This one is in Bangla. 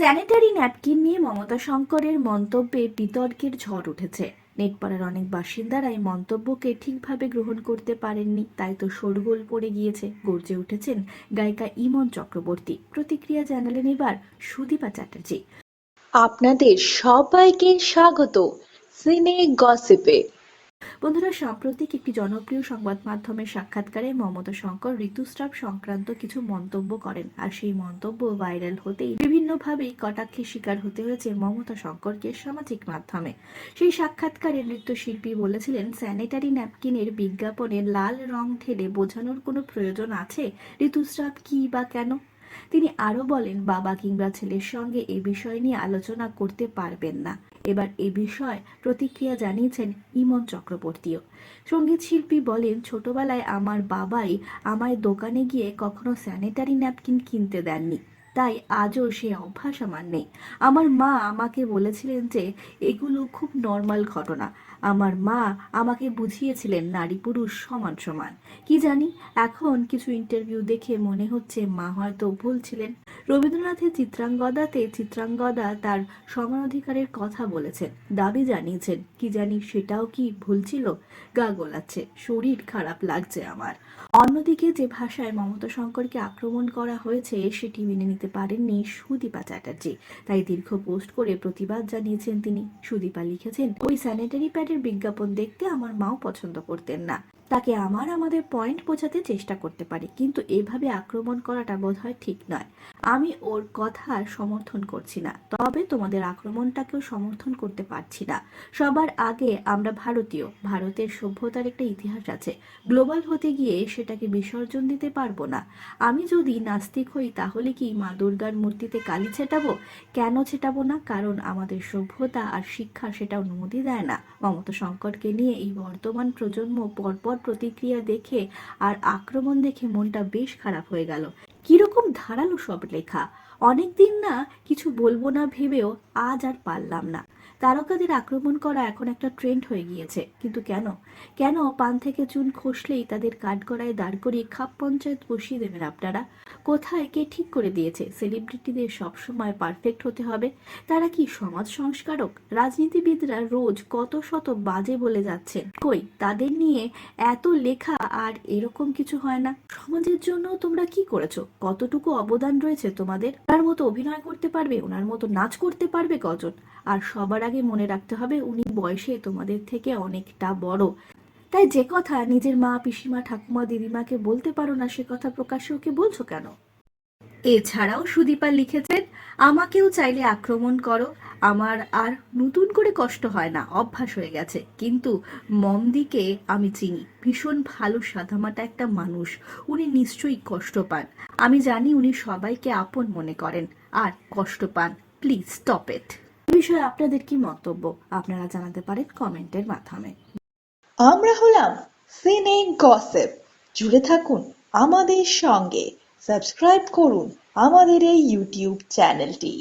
স্যানিটারি ন্যাপকিন নিয়ে মমতা শঙ্করের মন্তব্যে বিতর্কের ঝড় উঠেছে। নেটপাড়ার অনেক বাসিন্দারা এই মন্তব্যকে ঠিকভাবে গ্রহণ করতে পারেননি, তাই তো শোরগোল পড়ে গিয়েছে, গর্জে উঠেছেন গায়িকা ইমন চক্রবর্তী। প্রতিক্রিয়া জানালেন এবার সুদীপা চ্যাটার্জি। আপনাদের সবাইকে স্বাগত। সিনে গসিপে। বন্ধুরা, সাম্প্রতিক একটি জনপ্রিয় সংবাদ মাধ্যমের সাক্ষাৎকারে মমতা শঙ্কর ঋতুস্রাব সংক্রান্ত কিছু মন্তব্য করেন। আর সেই মন্তব্য ভাইরাল হতেই বিভিন্নভাবেই কটাক্ষের শিকার হতে হয়েছে মমতা শঙ্করকে সামাজিক মাধ্যমে। সেই সাক্ষাৎকারে নৃত্যশিল্পী বলেছিলেন স্যানিটারি ন্যাপকিনের বিজ্ঞাপনে লাল রং ঢেলে বোঝানোর কোনো প্রয়োজন আছে? ঋতুস্রাব কি বা কেন? তিনি আরও বলেন, বাবা কিংবা ছেলের সঙ্গে এ বিষয় নিয়ে আলোচনা করতে পারবেন না। এবার এ বিষয়ে প্রতিক্রিয়া জানিয়েছেন ইমন চক্রবর্তীও। সংগীত শিল্পী বলেন, ছোটবেলায় আমার বাবাই আমায় দোকানে গিয়ে কখনো স্যানিটারি ন্যাপকিন কিনতে দেননি। তাই আজও সে অভ্যাস আমার নেই। আমার মা আমাকে বলেছিলেন যে, এগুলো খুব নর্মাল ঘটনা। আমার মা আমাকে বুঝিয়েছিলেন নারী পুরুষ সমান সমান। কি জানি, এখন কিছু ইন্টারভিউ দেখে মনে হচ্ছে মা হয়তো ভুল ছিলেন। রবীন্দ্রনাথের চিত্রাঙ্গদাতে চিত্রাঙ্গদা তার সমান অধিকারের কথা বলেছেন। দাবি জানিয়েছেন, কি জানি সেটাও কি ভুল ছিল? গা গোলাচ্ছে, শরীর খারাপ লাগছে আমার। অন্যদিকে যে ভাষায় মমতা শঙ্করকে আক্রমণ করা হয়েছে, সেটি মেনে নিতে পারেননি সুদীপা চ্যাটার্জি। তাই দীর্ঘ পোস্ট করে প্রতিবাদ জানিয়েছেন তিনি। সুদীপা লিখেছেন, ওই স্যানিটারি প্যাডের বিজ্ঞাপন দেখতে আমার মাও পছন্দ করতেন না। তাকে আমার আমাদের পয়েন্ট বোঝাতে চেষ্টা করতে পারি, কিন্তু এভাবে আক্রমণ করাটা বোধহয় ঠিক নয়। আমি ওর কথার সমর্থন করছি না, তবে তোমাদের আক্রমণটাকেও সমর্থন করতে পারছি না। সবার আগে আমরা ভারতীয়, ভারতের সভ্যতার একটা ইতিহাস আছে। গ্লোবাল হতে গিয়ে সেটাকে বিসর্জন দিতে পারব না। আমি যদি নাস্তিক হই, তাহলে কি মা দুর্গার মূর্তিতে কালি ছেটাবো? কেন ছেটাবো না? কারণ আমাদের সভ্যতা আর শিক্ষা সেটা অনুমতি দেয় না। মমতা শঙ্করকে নিয়ে এই বর্তমান প্রজন্ম পরপর প্রতিক্রিয়া দেখে আর আক্রমণ দেখে মনটা বেশ খারাপ হয়ে গেল। কীরকম ধারালো সব লেখা। অনেকদিন না কিছু বলব না ভেবেও আজ আর পারলাম না। তারকাদের আক্রমণ করা এখন একটা ট্রেন্ড হয়ে গিয়েছে। কিন্তু কেন? কেন পান থেকে চুন খসলেই তাদের কাঠগড়ায় দাঁড় করিয়ে খাপ পঞ্চায়েত বসিয়ে দেবেন আপনারা? কোথায় কে ঠিক করে দিয়েছে? সেলিব্রিটিদের সবসময় পারফেক্ট হতে হবে। তারা কি সমাজ সংস্কারক? রাজনীতিবিদরা রোজ কত শত বাজে বলে যাচ্ছেন। কই, তাদের নিয়ে এত লেখা আর এরকম কিছু হয় না। সমাজের জন্য তোমরা কি করেছ? কতটুকু অবদান রয়েছে তোমাদের? ওনার মতো অভিনয় করতে পারবে? ওনার মতো নাচ করতে পারবে কজন? আর সবার আগে মনে রাখতে হবে উনি বয়সে তোমাদের থেকে অনেকটা বড়। তাই যে কথা নিজের মা, পিসিমা, ঠাকুমা, দিদিমাকে বলতে পারো না, সে কথা প্রকাশ্যে ওকে বলছো কেন? এছাড়াও সুদীপা লিখেছেন আমাকেও চাইলে আক্রমণ করো, আমার আর নতুন করে কষ্ট হয় না, অভ্যাস হয়ে গেছে। কিন্তু মমদিকে আমি চিনি, ভীষণ ভালো সাদামাটা একটা মানুষ, উনি নিশ্চয়ই কষ্ট পান। আমি জানি উনি সবাইকে আপন মনে করেন, আর কষ্ট পান, প্লিজ স্টপ ইট বিষয়ে আপনাদের কি মন্তব্য? আপনারা জানাতে পারেন কমেন্টের মাধ্যমে। আমরা হলাম সিনে গসেপ। জুড়ে থাকুন আমাদের সঙ্গে। সাবস্ক্রাইব করুন আমাদের এই ইউটিউব চ্যানেলটি।